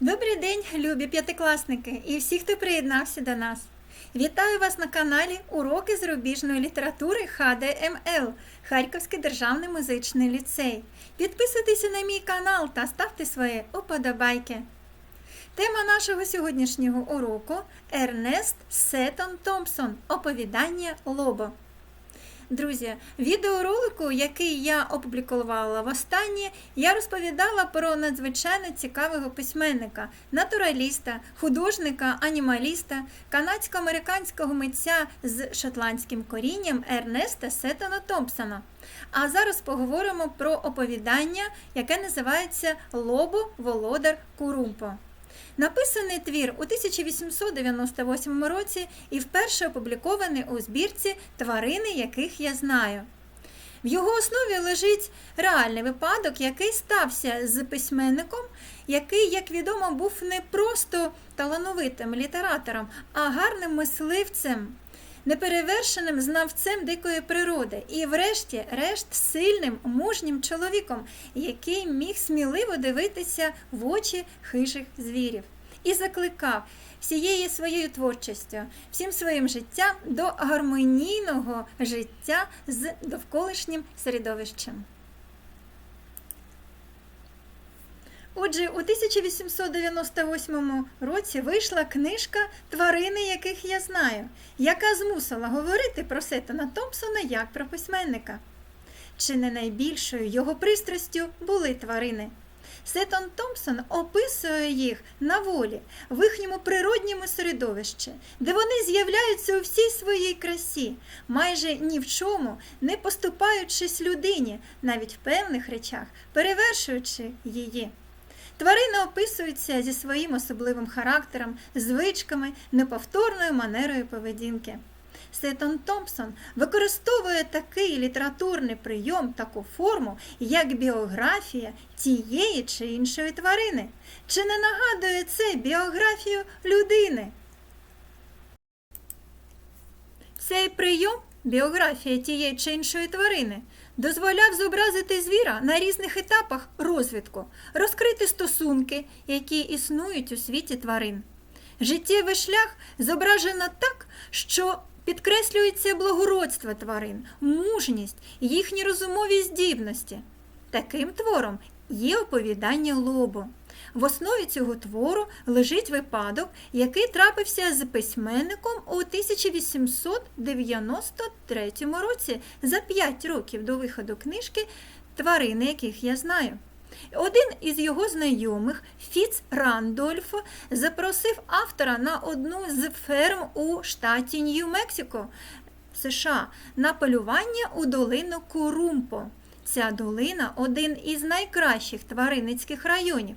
Добрий день, любі п'ятикласники і всі, хто приєднався до нас. Вітаю вас на каналі Уроки зарубіжної літератури ХДМЛ Харківський державний музичний ліцей. Підписуйтеся на мій канал та ставте свої уподобайки. Тема нашого сьогоднішнього уроку Ернест Сеттон Томпсон Оповідання Лобо. Друзі, відеоролику, який я опублікувала востаннє, я розповідала про надзвичайно цікавого письменника, натураліста, художника, анімаліста, канадсько-американського митця з шотландським корінням Ернеста Сеттона Томпсона. А зараз поговоримо про оповідання, яке називається Лобо Володар Курумпо. Написаний твір у 1898 році і вперше опублікований у збірці Тварини, яких я знаю. В його основі лежить реальний випадок, який стався з письменником, який, як відомо, був не просто талановитим літератором, а гарним мисливцем, неперевершеним знавцем дикої природи і, врешті-решт, сильним, мужнім чоловіком, який міг сміливо дивитися в очі хижих звірів і закликав всією своєю творчістю, всім своїм життям до гармонійного життя з довколишнім середовищем. Отже, у 1898 році вийшла книжка Тварини, яких я знаю, яка змусила говорити про Сеттона Томпсона як про письменника. Чи не найбільшою його пристрастю були тварини? Сеттон Томпсон описує їх на волі, в їхньому природньому середовищі, де вони з'являються у всій своїй красі, майже ні в чому не поступаючись людині, навіть в певних речах, перевершуючи її. Тварини описуються зі своїм особливим характером, звичками, неповторною манерою поведінки. Сеттон Томпсон використовує такий літературний прийом, таку форму, як біографія тієї чи іншої тварини. Чи не нагадує це біографію людини? Цей прийом, біографія тієї чи іншої тварини, дозволяв зобразити звіра на різних етапах розвитку, розкрити стосунки, які існують у світі тварин. Життєвий шлях зображено так, що підкреслюється благородство тварин, мужність, їхні розумові здібності. Таким твором є оповідання Лобо. В основі цього твору лежить випадок, який трапився з письменником у 1893 році за 5 років до виходу книжки Тварини, яких я знаю. Один із його знайомих, Фіц Рандольф, запросив автора на одну з ферм у штаті Нью-Мексико, США, на полювання у долину Курумпо. Ця долина один із найкращих тваринницьких районів.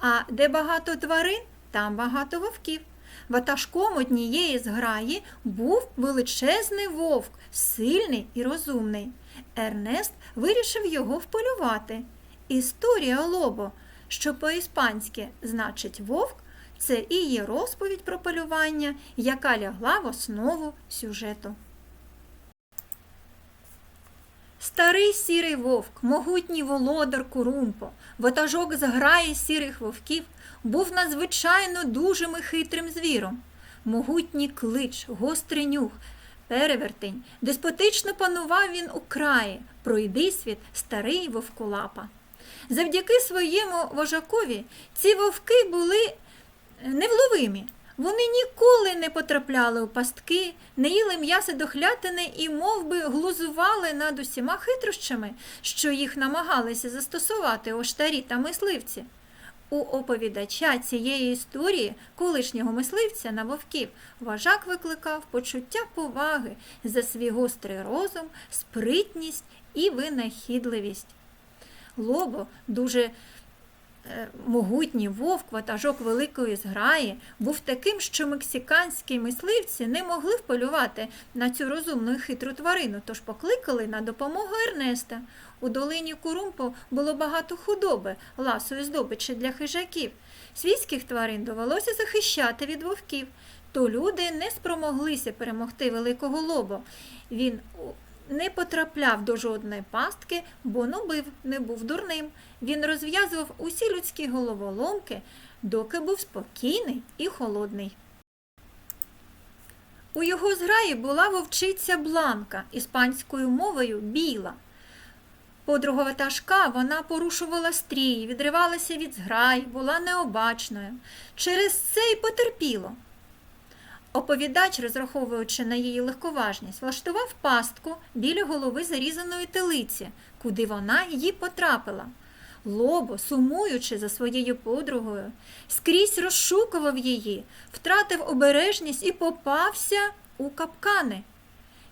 А де багато тварин, там багато вовків. Ватажком однієї з граї був величезний вовк, сильний і розумний. Ернест вирішив його вполювати. Історія Лобо, що по-іспанськи значить вовк, це і є розповідь про полювання, яка лягла в основу сюжету. Старий сірий вовк, могутній володар Курумпо, ватажок зграї сірих вовків, був надзвичайно дужим і хитрим звіром. Могутній клич, гострий нюх, перевертень, деспотично панував він у краї, пройди світ старий вовкулапа. Завдяки своєму вожакові ці вовки були невловимі. Вони ніколи не потрапляли у пастки, не їли м'ясо дохлятини і мов би, глузували над усіма хитрощами, що їх намагалися застосувати оштарі та мисливці. У оповідача цієї історії, колишнього мисливця на вовків, вожак викликав почуття поваги за свій гострий розум, спритність і винахідливість. Лобо дуже могутній вовк, ватажок великої зграї, був таким, що мексиканські мисливці не могли вполювати на цю розумну і хитру тварину, тож покликали на допомогу Ернеста. У долині Курумпо було багато худоби, ласої здобичі для хижаків. Свійських тварин довелося захищати від вовків, то люди не спромоглися перемогти великого лобо. Він не потрапляв до жодної пастки, бо нубив, не був дурним. Він розв'язував усі людські головоломки, доки був спокійний і холодний. У його зграї була вовчиця Бланка, іспанською мовою біла. Подруга ватажка вона порушувала стрій, відривалася від зграй, була необачною. Через це й потерпіло. Оповідач, розраховуючи на її легковажність, влаштував пастку біля голови зарізаної телиці, куди вона її потрапила. Лобо, сумуючи за своєю подругою, скрізь розшукував її, втратив обережність і попався у капкани.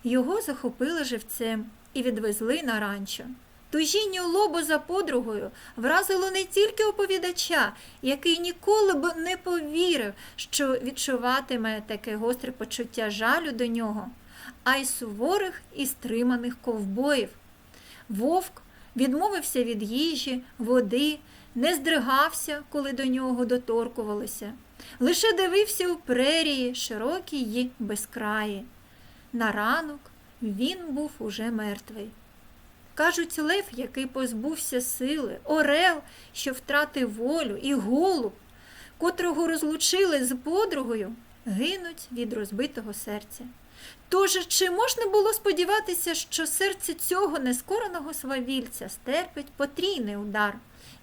Його захопили живцем і відвезли на ранчо. Тужіння лобо за подругою вразило не тільки оповідача, який ніколи б не повірив, що відчуватиме таке гостре почуття жалю до нього, а й суворих і стриманих ковбоїв. Вовк відмовився від їжі, води, не здригався, коли до нього доторкувалися, лише дивився у прерії, широкі й безкраї. На ранок він був уже мертвий. Кажуть, лев, який позбувся сили, орел, що втратив волю, і голуб, котрого розлучили з подругою, гинуть від розбитого серця. Тож, чи можна було сподіватися, що серце цього нескореного свавільця стерпить потрійний удар?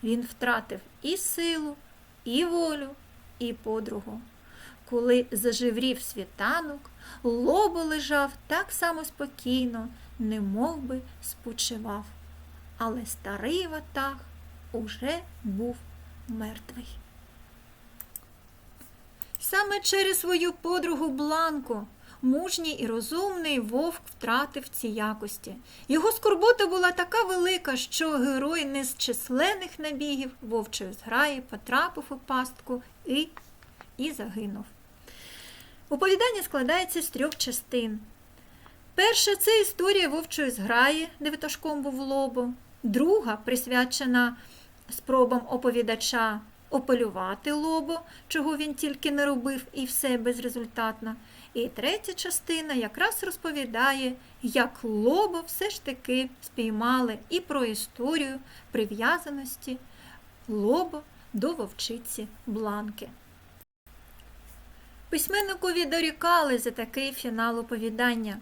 Він втратив і силу, і волю, і подругу. Коли зажеврів світанок, лобо лежав так само спокійно, не мов би спочивав. Але старий ватаг уже був мертвий. Саме через свою подругу Бланку мужній і розумний вовк втратив ці якості. Його скорбота була така велика, що герой не з численних набігів вовчої зграї потрапив у пастку і, і загинув. Оповідання складається з трьох частин. Перша це історія вовчої зграї, де витажком був лобо. Друга присвячена спробам оповідача ополювати лобо, чого він тільки не робив, і все безрезультатно. І третя частина якраз розповідає, як лобо все ж таки спіймали і про історію прив'язаності лобо до вовчиці Бланки. Письменникові дорікали за такий фінал оповідання.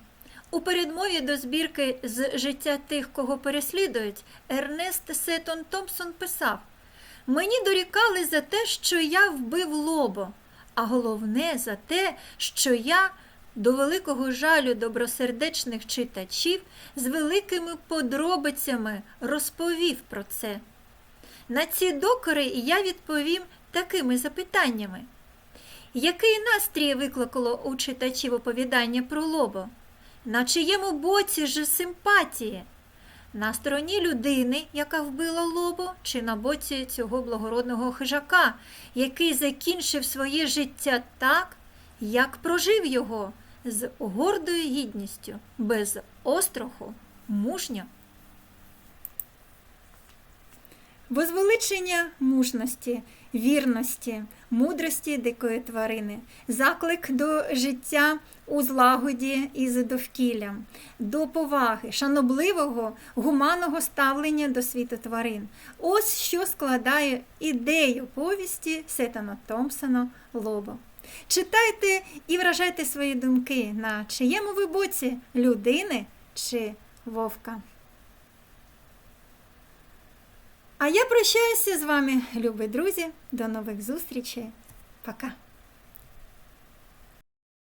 У передмові до збірки з життя тих, кого переслідують, Ернест Сетон Томпсон писав: Мені дорікали за те, що я вбив лобо, а головне за те, що я до великого жалю добросердечних читачів з великими подробицями розповів про це. На ці докори я відповім такими запитаннями. Який настрій викликало у читачів оповідання про лобо? На чиєму боці ж симпатії? На стороні людини, яка вбила лобо, чи на боці цього благородного хижака, який закінчив своє життя так, як прожив його з гордою гідністю, без остраху, мужньо. Возвеличення мужності, вірності, мудрості дикої тварини, заклик до життя у злагоді із довкіллям, до поваги, шанобливого, гуманного ставлення до світу тварин. Ось що складає ідею повісті Сетана Томпсона Лобо. Читайте і вражайте свої думки, на чиєму ви боці людини чи вовка. А я прощаюся з вами, любі друзі. До нових зустрічей. Пока!